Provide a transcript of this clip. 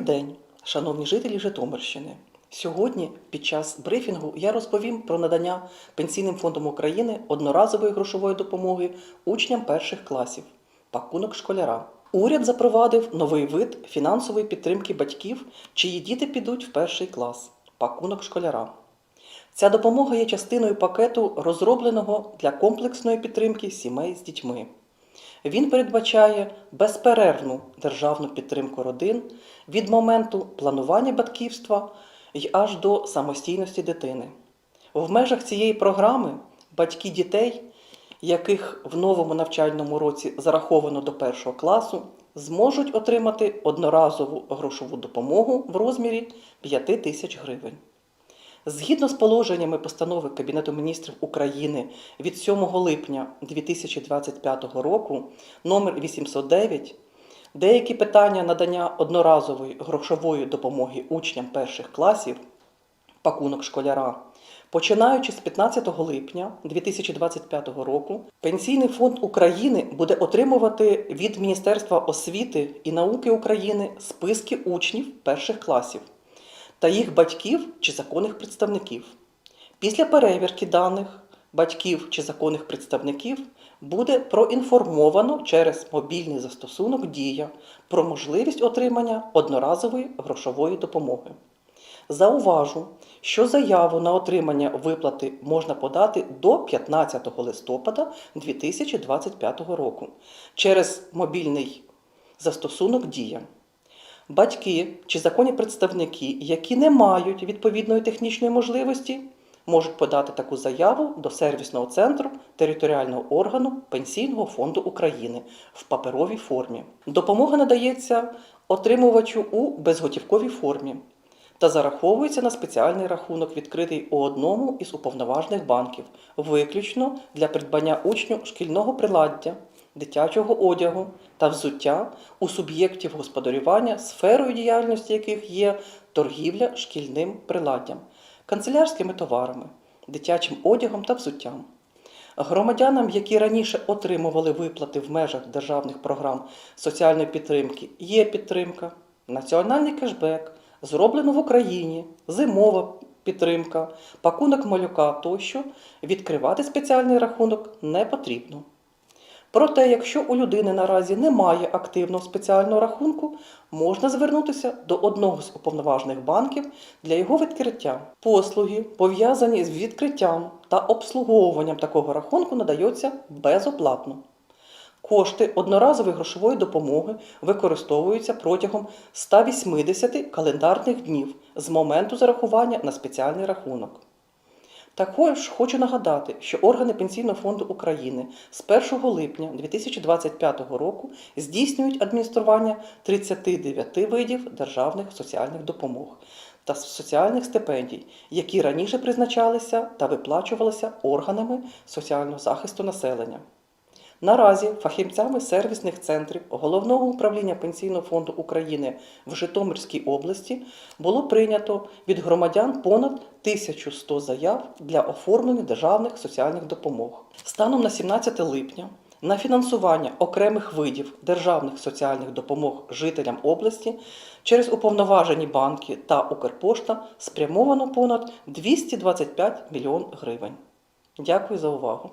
день, шановні жителі Житомирщини. Сьогодні під час брифінгу я розповім про надання Пенсійним фондом України одноразової грошової допомоги учням перших класів пакунок школяра. Уряд запровадив новий вид фінансової підтримки батьків, чиї діти підуть в перший клас пакунок школяра. Ця допомога є частиною пакету, розробленого для комплексної підтримки сімей з дітьми. Він передбачає безперервну державну підтримку родин від моменту планування батьківства й аж до самостійності дитини. В межах цієї програми батьки дітей, яких в новому навчальному році зараховано до першого класу, зможуть отримати одноразову грошову допомогу в розмірі 5 тисяч гривень. Згідно з положеннями постанови Кабінету міністрів України від 7 липня 2025 року номер 809 деякі питання надання одноразової грошової допомоги учням перших класів пакунок школяра. Починаючи з 15 липня 2025 року, Пенсійний фонд України буде отримувати від Міністерства освіти і науки України списки учнів перших класів та їх батьків чи законних представників. Після перевірки даних батьків чи законних представників буде проінформовано через мобільний застосунок Дія про можливість отримання одноразової грошової допомоги. Зауважу, що заяву на отримання виплати можна подати до 15 листопада 2025 року через мобільний застосунок Дія. Батьки чи законні представники, які не мають відповідної технічної можливості, можуть подати таку заяву до сервісного центру територіального органу Пенсійного фонду України в паперовій формі. Допомога надається отримувачу у безготівковій формі та зараховується на спеціальний рахунок, відкритий у одному із уповноважених банків, виключно для придбання учню шкільного приладдя, дитячого одягу та взуття у суб'єктів господарювання, сферою діяльності яких є торгівля шкільним приладдям, канцелярськими товарами, дитячим одягом та взуттям. Громадянам, які раніше отримували виплати в межах державних програм соціальної підтримки, є підтримка, національний кешбек, зроблено в Україні, зимова підтримка, пакунок малюка тощо, відкривати спеціальний рахунок не потрібно. Проте, якщо у людини наразі немає активного спеціального рахунку, можна звернутися до одного з уповноважених банків для його відкриття. Послуги, пов'язані з відкриттям та обслуговуванням такого рахунку, надаються безоплатно. Кошти одноразової грошової допомоги використовуються протягом 180 календарних днів з моменту зарахування на спеціальний рахунок. Також хочу нагадати, що органи Пенсійного фонду України з 1 липня 2025 року здійснюють адміністрування 39 видів державних соціальних допомог та соціальних стипендій, які раніше призначалися та виплачувалися органами соціального захисту населення. Наразі фахівцями сервісних центрів Головного управління Пенсійного фонду України в Житомирській області було прийнято від громадян понад 1100 заяв для оформлення державних соціальних допомог. Станом на 17 липня на фінансування окремих видів державних соціальних допомог жителям області через уповноважені банки та Укрпошта спрямовано понад 225 мільйон гривень. Дякую за увагу!